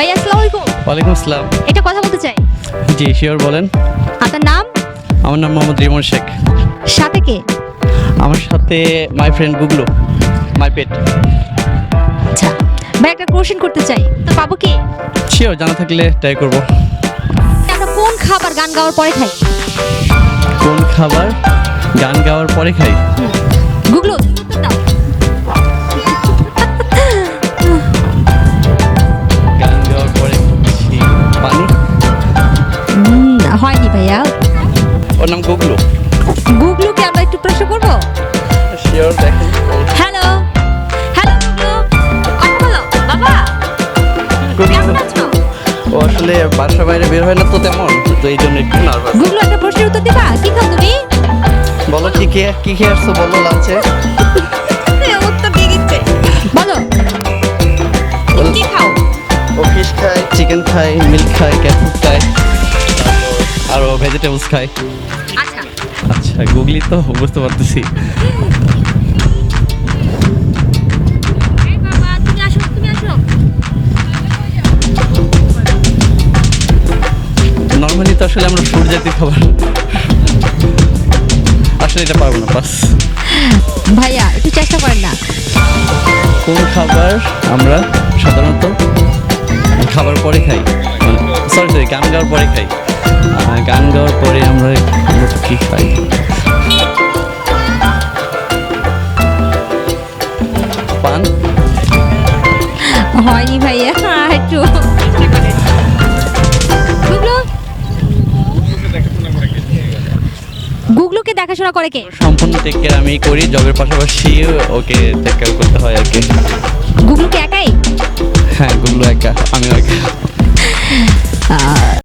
ভাই আসসালামু আলাইকুম। ওয়ালাইকুম আসসালাম। এটা কথা বলতে চাই। জি শিওর বলেন। আপনার নাম? আমার নাম মোহাম্মদ রিমন শেখ। সাথে কে? আমার সাথে মাই ফ্রেন্ড গুগলো মাই পেট আচ্ছা ভাই একটা কোশ্চেন করতে চাই। তো পাবো কি? শিওর জানা থাকলে ট্রাই করব। আমরা কোন খাবার গান গাওয়ার পরে খাই? কোন খাবার গান গাওয়ার পরে খাই? গুগলো হয়নি ভাইয়া? ওর নাম গুগলু। গুগলুকে আমরা একটু প্রশ্ন করব? শিওর দেখেন হ্যালো। হ্যালো গুগলু কথা বলো বাবা। কেমন আছো? ও আসলে বাসা বাইরে বের হয় না তো তেমন তো এই জন্য একটু নার্ভাস গুগলু একটা প্রশ্নের উত্তর দিবা? কি খাও তুমি? বলো কি খেয়ে কি খেয়ে আসছো? বলো লাঞ্চে। উত্তর দিয়ে দিচ্ছে। বলো। কি খাও? ও ফিশ খায় চিকেন খায় মিল্ক খায় ক্যাটফুড খায়। আর ও ভেজিটেবলস খায়। আচ্ছা। আচ্ছা গুগলি তো বুঝতে পারতেছি। নর্মালি তো আসলে আমরা ফুড জাতীয় খাবার আসলে এটা পারব না বাস। ভাইয়া একটু চেষ্টা করেন না। কোন খাবার আমরা সাধারণত খাবার পরে খাই? সরি সরি গান গাওয়ার পরে খাই? গান গাওয়ার পরে আমরা কি খাই পান? হয়নি ভাইয়া একটু। গুগলু? গুগলুকে দেখাশোনা করে কে? সম্পূর্ণ টেক কেয়ার আমি করি জবের পাশাপাশি ওকে টেক কেয়ার করতে হয় আর কি। গুগলুকে একাই? হ্যাঁ গুগলো একা আমিও একা।